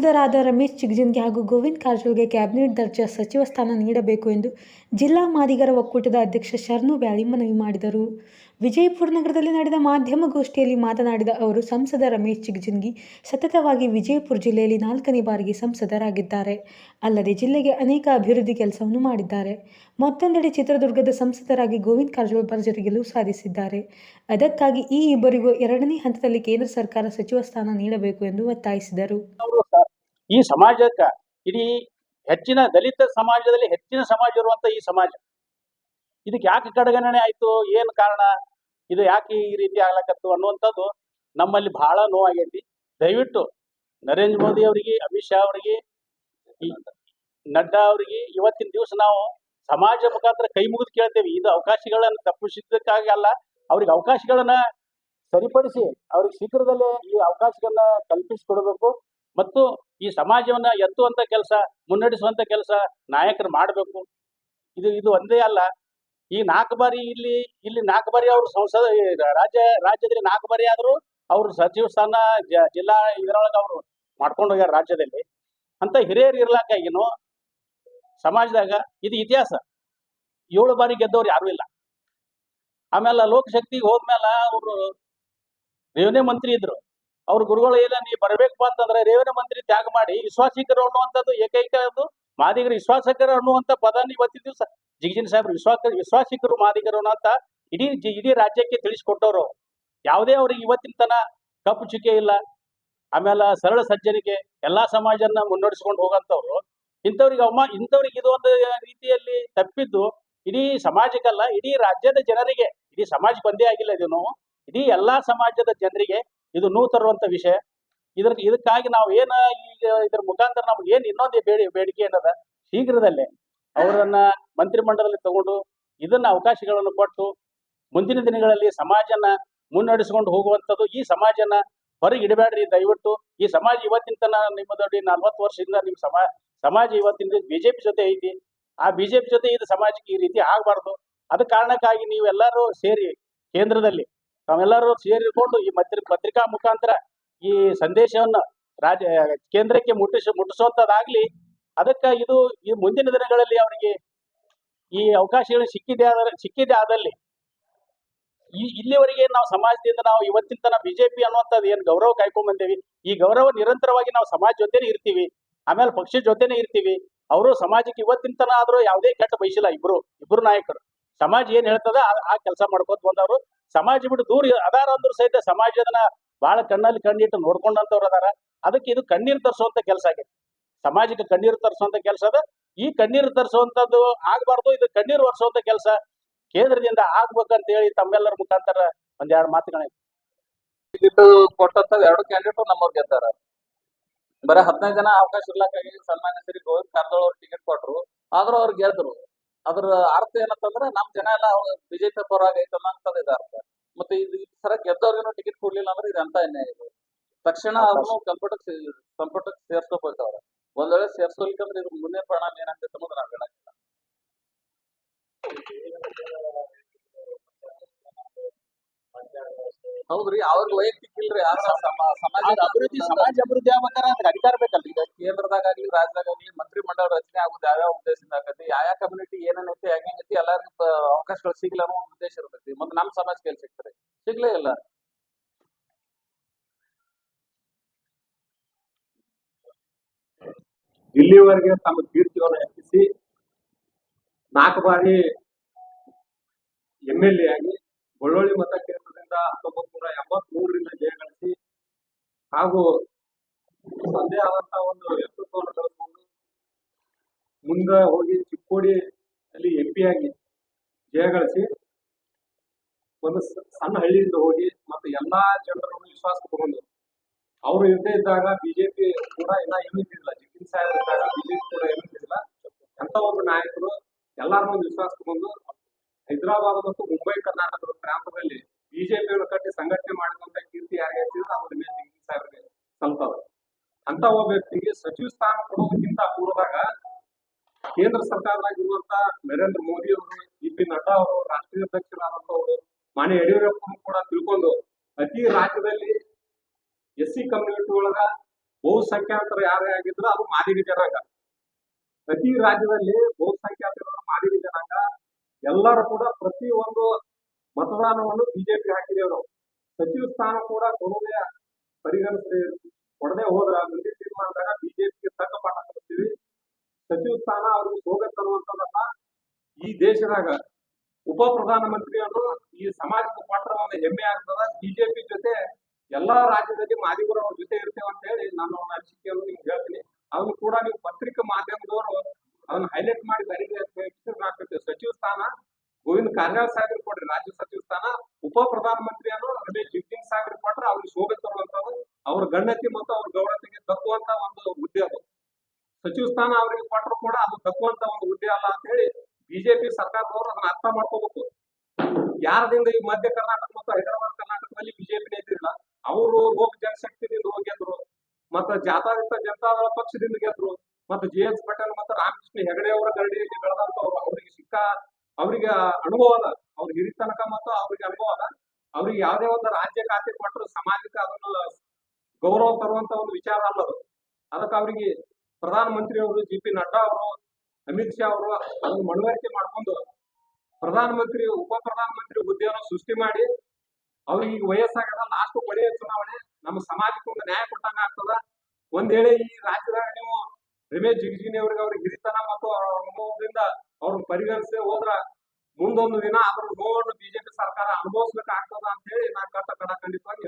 ಸಂಸದರಾದ ರಮೇಶ್ ಚಿಗ್ಜಿನ್ಗೆ ಹಾಗೂ ಗೋವಿಂದ್ ಕಾರಜೋಳ್ಗೆ ಕ್ಯಾಬಿನೆಟ್ ದರ್ಜೆ ಸಚಿವ ಸ್ಥಾನ ನೀಡಬೇಕು ಎಂದು ಜಿಲ್ಲಾ ಮಾದಿಗರ ಒಕ್ಕೂಟದ ಅಧ್ಯಕ್ಷ ಶರಣು ಬ್ಯಾಳಿ ಮನವಿ ಮಾಡಿದರು. ವಿಜಯಪುರ ನಗರದಲ್ಲಿ ನಡೆದ ಮಾಧ್ಯಮಗೋಷ್ಠಿಯಲ್ಲಿ ಮಾತನಾಡಿದ ಅವರು, ಸಂಸದ ರಮೇಶ್ ಚಿಗ್ಜಿನ್ಗಿ ಸತತವಾಗಿ ವಿಜಯಪುರ ಜಿಲ್ಲೆಯಲ್ಲಿ ನಾಲ್ಕನೇ ಬಾರಿಗೆ ಸಂಸದರಾಗಿದ್ದಾರೆ. ಅಲ್ಲದೆ ಜಿಲ್ಲೆಗೆ ಅನೇಕ ಅಭಿವೃದ್ಧಿ ಕೆಲಸವನ್ನು ಮಾಡಿದ್ದಾರೆ. ಮತ್ತೊಂದೆಡೆ ಚಿತ್ರದುರ್ಗದ ಸಂಸದರಾಗಿ ಗೋವಿಂದ ಕಾರಜೋಳ ಭರ್ಜರಿ ಗೆಲುವು ಸಾಧಿಸಿದ್ದಾರೆ. ಅದಕ್ಕಾಗಿ ಈ ಇಬ್ಬರಿಗೂ ಎರಡನೇ ಹಂತದಲ್ಲಿ ಕೇಂದ್ರ ಸರ್ಕಾರ ಸಚಿವ ಸ್ಥಾನ ನೀಡಬೇಕು ಎಂದು ಒತ್ತಾಯಿಸಿದರು. ಈ ಸಮಾಜಕ್ಕ ಇಡೀ ಹೆಚ್ಚಿನ ದಲಿತ ಸಮಾಜದಲ್ಲಿ ಹೆಚ್ಚಿನ ಸಮಾಜ ಇರುವಂತ ಈ ಸಮಾಜ. ಇದಕ್ಕೆ ಯಾಕೆ ಕಡೆಗಣನೆ ಆಯ್ತು? ಏನ್ ಕಾರಣ? ಇದು ಯಾಕೆ ಈ ರೀತಿ ಆಗ್ಲಕತ್ತು ಅನ್ನುವಂಥದ್ದು ನಮ್ಮಲ್ಲಿ ಬಹಳ ನೋವಾಗೈತಿ. ದಯವಿಟ್ಟು ನರೇಂದ್ರ ಮೋದಿ ಅವರಿಗೆ, ಅಮಿತ್ ಶಾ ಅವರಿಗೆ ನಡ್ಡಾ ಅವರಿಗೆ ಇವತ್ತಿನ ದಿವಸ ನಾವು ಸಮಾಜ ಮುಖಾಂತರ ಕೈ ಮುಗಿದು ಕೇಳ್ತೇವೆ. ಇದು ಅವಕಾಶಗಳನ್ನು ತಪ್ಪಿಸಿದ್ದಕ್ಕಾಗಿ ಅಲ್ಲ, ಅವ್ರಿಗೆ ಅವಕಾಶಗಳನ್ನ ಸರಿಪಡಿಸಿ ಅವ್ರಿಗೆ ಶೀಘ್ರದಲ್ಲೇ ಈ ಅವಕಾಶಗಳನ್ನ ಕಲ್ಪಿಸಿಕೊಡ್ಬೇಕು. ಮತ್ತು ಈ ಸಮಾಜವನ್ನ ಎತ್ತುವಂತ ಕೆಲಸ, ಮುನ್ನಡೆಸುವಂತ ಕೆಲಸ ನಾಯಕರು ಮಾಡಬೇಕು. ಇದು ಇದು ಒಂದೇ ಅಲ್ಲ. ಈ ನಾಲ್ಕು ಬಾರಿ ಇಲ್ಲಿ ಇಲ್ಲಿ ನಾಲ್ಕು ಬಾರಿ ಅವರು ಸಂಸದ ರಾಜ್ಯ, ರಾಜ್ಯದಲ್ಲಿ ನಾಲ್ಕು ಬಾರಿ ಆದರೂ ಅವರು ಸಚಿವ ಸ್ಥಾನ ಜಿಲ್ಲಾ ಇದರೊಳಗೆ ಅವರು ಮಾಡ್ಕೊಂಡು ಹೋಗ್ಯಾರ ರಾಜ್ಯದಲ್ಲಿ. ಅಂತ ಹಿರಿಯರು ಇರ್ಲಾಕಾಗಿನು ಸಮಾಜದಾಗ ಇದು ಇತಿಹಾಸ. ಏಳು ಬಾರಿ ಗೆದ್ದವ್ರು ಯಾರು ಇಲ್ಲ. ಆಮೇಲೆ ಲೋಕಶಕ್ತಿಗೆ ಹೋದ್ಮೇಲೆ ಅವರು ರೇವನ್ಯೂ ಮಂತ್ರಿ ಇದ್ರು. ಅವ್ರ ಗುರುಗಳು ಏನ, ನೀ ಬರ್ಬೇಕಪ್ಪ ಅಂತಂದ್ರೆ ರೇವಣ ಮಂತ್ರಿ ತ್ಯಾಗ ಮಾಡಿ ವಿಶ್ವಾಸಿಕರು ಅನ್ನುವಂಥದ್ದು ಏಕೈಕ ಅದು. ಮಾದಿಗರು ವಿಶ್ವಾಸಕರು ಅನ್ನುವಂಥ ಪದನ ಇವತ್ತಿನ ದಿವಸ ಜಿಗಜಿನ ಸಾಹೇಬ್ರು ವಿಶ್ವಾಸ ವಿಶ್ವಾಸಿಕರು ಮಾದಿಗರು ಅಂತ ಇಡೀ ಇಡೀ ರಾಜ್ಯಕ್ಕೆ ತಿಳಿಸ್ಕೊಟ್ಟವ್ರು. ಯಾವುದೇ ಅವ್ರಿಗೆ ಇವತ್ತಿನ ತನ ಕಪ್ಪು ಚುಕ್ಕೆ ಇಲ್ಲ, ಆಮೇಲೆ ಸರಳ ಸಜ್ಜನಿಕೆ ಎಲ್ಲಾ ಸಮಾಜನ ಮುನ್ನಡೆಸ್ಕೊಂಡು ಹೋಗಂತವ್ರು ಇಂಥವ್ರಿಗೆ ಅಮ್ಮ ಇಂಥವ್ರಿಗೆ ಇದು ಒಂದು ರೀತಿಯಲ್ಲಿ ತಪ್ಪಿದ್ದು ಇಡೀ ಸಮಾಜಕ್ಕಲ್ಲ, ಇಡೀ ರಾಜ್ಯದ ಜನರಿಗೆ, ಇಡೀ ಸಮಾಜಕ್ಕೆ ಒಂದೇ ಆಗಿಲ್ಲ ಇದು ನೋವು. ಇಡೀ ಎಲ್ಲಾ ಸಮಾಜದ ಜನರಿಗೆ ಇದು ನೋವು ತರುವಂತ ವಿಷಯ. ಇದ್ರ ಇದಕ್ಕಾಗಿ ನಾವು ಏನ ಈಗ ಇದ್ರ ಮುಖಾಂತರ ನಮ್ಗೆ ಏನ್ ಇನ್ನೊಂದು ಬೇಡಿ ಬೇಡಿಕೆ ಏನದ? ಶೀಘ್ರದಲ್ಲೇ ಅವರನ್ನ ಮಂತ್ರಿಮಂಡಲದಲ್ಲಿ ತಗೊಂಡು ಇದನ್ನ ಅವಕಾಶಗಳನ್ನು ಕೊಟ್ಟು ಮುಂದಿನ ದಿನಗಳಲ್ಲಿ ಸಮಾಜನ ಮುನ್ನಡೆಸಿಕೊಂಡು ಹೋಗುವಂಥದ್ದು ಈ ಸಮಾಜನ ಹೊರಗೆ ಇಡಬೇಡ್ರಿ ದಯವಿಟ್ಟು. ಈ ಸಮಾಜ ಇವತ್ತಿನ ತನ ನಿಮ್ಮದೊಡ್ಡಿ ನಲ್ವತ್ತು ವರ್ಷದಿಂದ ನಿಮ್ಮ ಸಮಾಜ ಸಮಾಜ ಇವತ್ತಿನ ಬಿಜೆಪಿ ಜೊತೆ ಐತಿ. ಆ ಬಿಜೆಪಿ ಜೊತೆ ಇದು ಸಮಾಜಕ್ಕೆ ಈ ರೀತಿ ಆಗಬಾರ್ದು. ಅದ ಕಾರಣಕ್ಕಾಗಿ ನೀವೆಲ್ಲರೂ ಸೇರಿ ಕೇಂದ್ರದಲ್ಲಿ ತಾವೆಲ್ಲರೂ ಸೇರಿಕೊಂಡು ಈ ಮತ್ರಿ, ಪತ್ರಿಕಾ ಮುಖಾಂತರ ಈ ಸಂದೇಶವನ್ನ ರಾಜ್ಯ, ಕೇಂದ್ರಕ್ಕೆ ಮುಟ್ಟಿಸ ಮುಟ್ಟಿಸುವಂಥದ್ದಾಗಲಿ ಅದಕ್ಕ ಇದು ಈ ಮುಂದಿನ ದಿನಗಳಲ್ಲಿ ಅವರಿಗೆ ಈ ಅವಕಾಶಗಳು ಸಿಕ್ಕಿದೆ ಆದ, ಸಿಕ್ಕಿದೆ ಆದಲ್ಲಿ ಈ ಇಲ್ಲಿವರೆಗೆ ನಾವು ಸಮಾಜದಿಂದ ನಾವು ಇವತ್ತಿನ ತನಕ ಬಿಜೆಪಿ ಅನ್ನುವಂಥದ್ದು ಏನು ಗೌರವ ಕಾಯ್ಕೊಂಡ್ ಬಂದೇವಿ ಈ ಗೌರವ ನಿರಂತರವಾಗಿ ನಾವು ಸಮಾಜ ಜೊತೆನೆ ಇರ್ತೀವಿ, ಆಮೇಲೆ ಪಕ್ಷದ ಜೊತೆನೆ ಇರ್ತೀವಿ, ಅವರು ಸಮಾಜಕ್ಕೆ ಇವತ್ತಿನ ತನಕ ಆದ್ರೂ ಯಾವುದೇ ಕೆಟ್ಟ ಬಯಸಿಲ್ಲ ಇಬ್ರು ಇಬ್ರು ನಾಯಕರು. ಸಮಾಜ ಏನ್ ಹೇಳ್ತದ ಆ ಕೆಲಸ ಮಾಡ್ಕೋತ ಬಂದವರು. ಸಮಾಜ ಬಿಟ್ಟು ದೂರ ಅದಾರ ಅಂದ್ರೂ ಸಹಿತ ಸಮಾಜದನ್ನ ಬಹಳ ಕಣ್ಣಲ್ಲಿ ಕಣ್ಣಿಟ್ಟು ನೋಡ್ಕೊಂಡಂತವ್ರು ಅದಾರ. ಅದಕ್ಕೆ ಇದು ಕಣ್ಣೀರು ತರಿಸುವಂತ ಕೆಲಸ ಆಗೈತೆ ಸಮಾಜಕ್ಕೆ ಕಣ್ಣೀರು ತರಿಸುವಂತ ಕೆಲಸ ಅದ. ಈ ಕಣ್ಣೀರು ತರಿಸುವಂತದ್ದು ಆಗ್ಬಾರ್ದು, ಇದು ಕಣ್ಣೀರು ಒರೆಸುವಂತ ಕೆಲಸ. ಕೇಂದ್ರದಿಂದ ಆಗ್ಬೇಕಂತ ಹೇಳಿ ತಮ್ಮೆಲ್ಲರ ಮುಖಾಂತರ ಒಂದೆರಡು ಮಾತುಗಳ. ಟಿಕೆಟ್ ಕೊಟ್ಟಂತ ಎರಡು ಕ್ಯಾಂಡಿಡೇಟ್ ನಮ್ಮವ್ರು ಗೆದ್ದಾರ. ಬರೀ ಹದಿನೈದು ಜನ ಅವಕಾಶ ಇರ್ಲಾಕಾಗಿ ಸನ್ಮಾನ್ಯ ಶ್ರೀ ಗೋವಿಂದ ಅವ್ರು ಟಿಕೆಟ್ ಕೊಟ್ರು. ಆದ್ರೂ ಅವ್ರು ಗೆದ್ರು ಅದ್ರ ಅರ್ಥ ಏನಂತಂದ್ರೆ ನಮ್ ಜನ ಎಲ್ಲ ಬಿಜೆಪಿ ಪರವಾಗಿ ಐತಲ್ಲ ಅಂತದ ಇದ ಅರ್ಥ. ಮತ್ತೆ ಇದು ಸರ ಗೆದ್ದವ್ರಿಗೂ ಟಿಕೆಟ್ ಕೊಡ್ಲಿಲ್ಲ ಅಂದ್ರೆ ಇದಂತ ಅಂತ ಅನ್ಯಾಯ ಇದು? ತಕ್ಷಣ ಅವ್ರನ್ನು ಕಂಪ್ಯೂಟರ್ ಕಂಪ್ಯೂಟರ್ ಸೇರ್ಸ್ಕೋಬೇಕವ್ರ. ಒಂದ್ ವೇಳೆ ಸೇರ್ಸ್ಕೊಲಿಕ್ಕಂದ್ರೆ ಇದ್ರ ಮುಂದಿನ ಪರಿಣಾಮ ಏನಾಗ್ತೈತೆ ಅನ್ನೋದು ನಾವ್ ಹೇಳಂಗಿಲ್ಲ ಹೌದ್ರಿ ಅವ್ರ ವೈಯಕ್ತಿಕ ಇಲ್ರಿ ಸಮಾಜ ಸಮ- ಸಮಾಜದ ಅಭಿವೃದ್ಧಿ ಸಮಾಜ ಅಭಿವೃದ್ಧಿ ಆಗ್ಬೇಕಾದ್ರೆ ಅದಕ್ಕೆ ಅಧಿಕಾರ ಬೇಕಲ್ರಿ ಈಗ? ಕೇಂದ್ರದಾಗಲಿ ರಾಜ್ಯದಾಗಲಿ ಮಂತ್ರಿ ಮಂಡಲ ರಚನೆ ಆಗುದು ಯಾವ್ಯಾವ ಉದ್ದೇಶದಿಂದ ಆಗತ್ತೆ ಯಾವ ಕಮ್ಯುನಿಟಿ ಏನೇನೈತಿ ಹೆಂಗೈತಿ ಎಲ್ಲರಿಗೂ ಅವಕಾಶಗಳು ಸಿಗ್ಲ ಅನ್ನೋ ಒಂದು ಉದ್ದೇಶ ಇರ್ತೈತಿ ಮತ್ತೆ ನಮ್ಮ ಸಮಾಜಕ್ಕೆ ಎಲ್ಲಿ ಸಿಗ್ತಾರೆ ಸಿಗ್ಲೇ ಇಲ್ಲ. ಇಲ್ಲಿವರೆಗೆ ತಮ್ಮ ಕೀರ್ತಿಯನ್ನು ಹೆಚ್ಚಿಸಿ ನಾಲ್ಕು ಬಾರಿ ಎಂ ಎಲ್ ಎ ಆಗಿ ಬಳ್ಳೊಳ್ಳಿ ಮತಕ್ಷೇತ್ರದಿಂದ ಹತ್ತೊಂಬತ್ ನೂರ ಎಂಬತ್ ಮೂರರಿಂದ ಜಯಗಳಿಸಿ ಹಾಗೂ ತಂದೆ ಆದಂತಹ ಒಂದು ವ್ಯಕ್ತಿತ್ವವನ್ನು ಕಳೆದುಕೊಂಡು ಮುಂದೆ ಹೋಗಿ ಚಿಕ್ಕೋಡಿ ಅಲ್ಲಿ ಎಂ ಪಿ ಆಗಿ ಜಯಗಳಿಸಿ ಒಂದು ಸಣ್ಣ ಹಳ್ಳಿಯಿಂದ ಹೋಗಿ ಮತ್ತೆ ಎಲ್ಲಾ ಜನರನ್ನು ವಿಶ್ವಾಸ ತಗೊಂಡು ಅವರು ಇರದೇ ಇದ್ದಾಗ ಬಿಜೆಪಿ ಕೂಡ ಇನ್ನ ಏನೂ ಇದ್ದಿಲ್ಲ ಜಿತಿನ್ ಸಾಹೇಬ್ ಇದ್ದಾಗ ಬಿಜೆಪಿ ಕೂಡ ಏನೂ ಇದ್ದಿಲ್ಲ ಎಂತ ಒಬ್ಬ ನಾಯಕರು ಎಲ್ಲಾರನ್ನೂ ವಿಶ್ವಾಸ ತಗೊಂಡು ಹೈದರಾಬಾದ್ ಮತ್ತು ಮುಂಬೈ ಕರ್ನಾಟಕದ ಪ್ರಾಂತದಲ್ಲಿ ಬಿಜೆಪಿಯನ್ನು ಕಟ್ಟಿ ಸಂಘಟನೆ ಮಾಡಿದಂತ ಕೀರ್ತಿ ಯಾರಿಗೆ ಅವ್ರ ಮೇಲೆ ಸಾಹೇಬ್ರಿಗೆ ಸಲ್ತದ ಅಂತ ಒಬ್ಬ ವ್ಯಕ್ತಿಗೆ ಸಚಿವ ಸ್ಥಾನ ಕೊಡೋದಕ್ಕಿಂತ ಪೂರ್ವದಾಗ ಕೇಂದ್ರ ಸರ್ಕಾರದಾಗ ಇರುವಂತ ನರೇಂದ್ರ ಮೋದಿ ಅವರು, ಬಿ ಪಿ ನಡ್ಡಾ ಅವರು, ರಾಷ್ಟ್ರೀಯ ಅಧ್ಯಕ್ಷರಾದಂತವರು ಮಾನ್ಯ ಯಡಿಯೂರಪ್ಪ ಕೂಡ ತಿಳ್ಕೊಂಡು ಅತಿ ರಾಜ್ಯದಲ್ಲಿ ಎಸ್ ಸಿ ಕಮ್ಯುನಿಟಿ ಒಳಗ ಬಹುಸಂಖ್ಯಾತರು ಯಾರೇ ಆಗಿದ್ರು ಅದು ಮಾದಿಗ ಜನಾಂಗ. ಪ್ರತಿ ರಾಜ್ಯದಲ್ಲಿ ಬಹುಸಂಖ್ಯಾತರು ಮಾದಿಗ ಜನಾಂಗ. ಎಲ್ಲರೂ ಕೂಡ ಪ್ರತಿ ಒಂದು ಮತದಾನವನ್ನು ಬಿಜೆಪಿ ಹಾಕಿದವರು ಸಚಿವ ಸ್ಥಾನ ಕೂಡ ಕೊಡುವುದೇ ಪರಿಗಣಿಸಿ ಕೊಡದೆ ಹೋದ್ರ ಮುಂದಿನ ತೀರ್ಮಾನದಾಗ ಬಿಜೆಪಿಗೆ ತಕ್ಕ ಪಾಠ ಕೊಡ್ತೀವಿ ಸಚಿವ ಸ್ಥಾನ ಅವ್ರಿಗೆ ಹೋಗ ತರುವಂತದಲ್ಲ ಈ ದೇಶದಾಗ ಉಪ ಪ್ರಧಾನಮಂತ್ರಿಯವರು ಈ ಸಮಾಜದ ಒಂದು ಹೆಮ್ಮೆ ಆಗ್ತದ. ಬಿಜೆಪಿ ಜೊತೆ ಎಲ್ಲಾ ರಾಜ್ಯದಲ್ಲಿ ಮಾದಿಗರು ಅವ್ರ ಜೊತೆ ಇರ್ತೇವೆ ಅಂತ ಹೇಳಿ ನಾನು ಅವನ ಅನಿಸಿಕೆಯನ್ನು ನಿಮ್ಗೆ ಹೇಳ್ತೀನಿ. ಅವನು ಕೂಡ ನೀವು ಪತ್ರಿಕಾ ಮಾಧ್ಯಮದವರು ಅದನ್ನ ಹೈಲೈಟ್ ಮಾಡಿ ಬರೀ ಸಚಿವ ಸ್ಥಾನ ಗೋವಿಂದ ಕಾರಜೋಳ ಸಾಹೇಬ್ರಿಗೆ ಕೊಡ್ರಿ ರಾಜ್ಯ ಸಚಿವ ಸ್ಥಾನ, ಉಪ ಪ್ರಧಾನಮಂತ್ರಿಯನ್ನು ರಮೇಶ್ ಜಿಗ್ಜಿಂಗ್ ಸಾಗರ್ ಕೊಟ್ರೆ ಅವ್ರಿಗೆ ಶೋಭೆ ತರುವಂತದ್ದು ಅವ್ರ ಗಣ್ಯತೆ ಮತ್ತು ಅವ್ರ ಗೌರವತೆಗೆ ತಕ್ಕುವಂತ ಒಂದು ಹುದ್ದೆ ಅದು. ಸಚಿವ ಸ್ಥಾನ ಅವರಿಗೆ ಕೊಟ್ಟರು ಕೂಡ ಅದು ತಕ್ಕುವಂತ ಒಂದು ಹುದ್ದೆ ಅಲ್ಲ ಅಂತ ಹೇಳಿ ಬಿಜೆಪಿ ಸರ್ಕಾರದವರು ಅದನ್ನ ಅರ್ಥ ಮಾಡ್ಕೋಬೇಕು. ಯಾರದಿಂದ ಈ ಮಧ್ಯ ಕರ್ನಾಟಕ ಮತ್ತು ಹೈದರಾಬಾದ್ ಕರ್ನಾಟಕದಲ್ಲಿ ಬಿಜೆಪಿ ಇದ್ದಿಲ್ಲ ಅವರು ಲೋಕ ಜನಶಕ್ತಿದಿಂದ ಗೆದ್ರು, ಮತ್ತು ಜನತಾ ಜನತಾದಳ ಪಕ್ಷದಿಂದ ಗೆದ್ರು, ಮತ್ತು ಜೆ ಎಸ್ ಪಟೇಲ್ ಮತ್ತು ರಾಮಕೃಷ್ಣ ಹೆಗಡೆ ಅವರ ಗರಡಿಯಲ್ಲಿ ಬೆಳೆದಂತವ್ರು ಅವರಿಗೆ ಸಿಕ್ಕ ಅವರಿಗೆ ಅನುಭವ ಅದ ಅವ್ರ ಹಿರಿತನಕ ಮತ್ತು ಅವ್ರಿಗೆ ಅನುಭವ ಅದ ಅವ್ರಿಗೆ ಯಾವುದೇ ಒಂದು ರಾಜ್ಯ ಖಾತೆ ಕೊಟ್ಟರು ಸಮಾಜಕ್ಕೆ ಅದನ್ನ ಗೌರವ ತರುವಂತ ಒಂದು ವಿಚಾರ ಅಲ್ಲದು ಅದಕ್ಕೆ ಅವರಿಗೆ ಪ್ರಧಾನಮಂತ್ರಿ ಅವರು ಜಿ ಪಿ ನಡ್ಡಾ ಅವರು, ಅಮಿತ್ ಶಾ ಅವರು ಅದನ್ನ ಮನವರಿಕೆ ಮಾಡ್ಕೊಂಡು ಪ್ರಧಾನಮಂತ್ರಿ ಉಪ ಪ್ರಧಾನಮಂತ್ರಿ ಹುದ್ದೆಯನ್ನು ಸೃಷ್ಟಿ ಮಾಡಿ, ಅವ್ರಿಗೆ ಈಗ ವಯಸ್ಸಾಗದ ಲಾಸ್ಟ್ ಕೊನೆಯ ಚುನಾವಣೆ ನಮ್ಮ ಸಮಾಜಕ್ಕೆ ಒಂದು ನ್ಯಾಯ ಕೊಟ್ಟಂಗ ಆಗ್ತದ. ಒಂದ್ ವೇಳೆ ಈ ರಾಜ್ಯದಾಗ ನೀವು ರಮೇಶ್ ಜಿಗಜಿನಿ ಅವ್ರಿಗೆ ಅವ್ರಿಗೆ ಹಿರಿತನ ಮತ್ತು ಅವ್ರ ಅನುಭವದಿಂದ ಅವ್ರನ್ನ ಪರಿಗಣಿಸಿ ಹೋದ್ರ ಮುಂದೊಂದು ದಿನ ಅದ್ರ ನೋವನ್ನು ಬಿಜೆಪಿ ಸರ್ಕಾರ ಅನುಭವಿಸ್ಬೇಕಾಗ್ತದ ಅಂತ ಹೇಳಿ ನಾ ಕಟ್ಟ ಕಡ, ಖಂಡಿತವಾಗಿ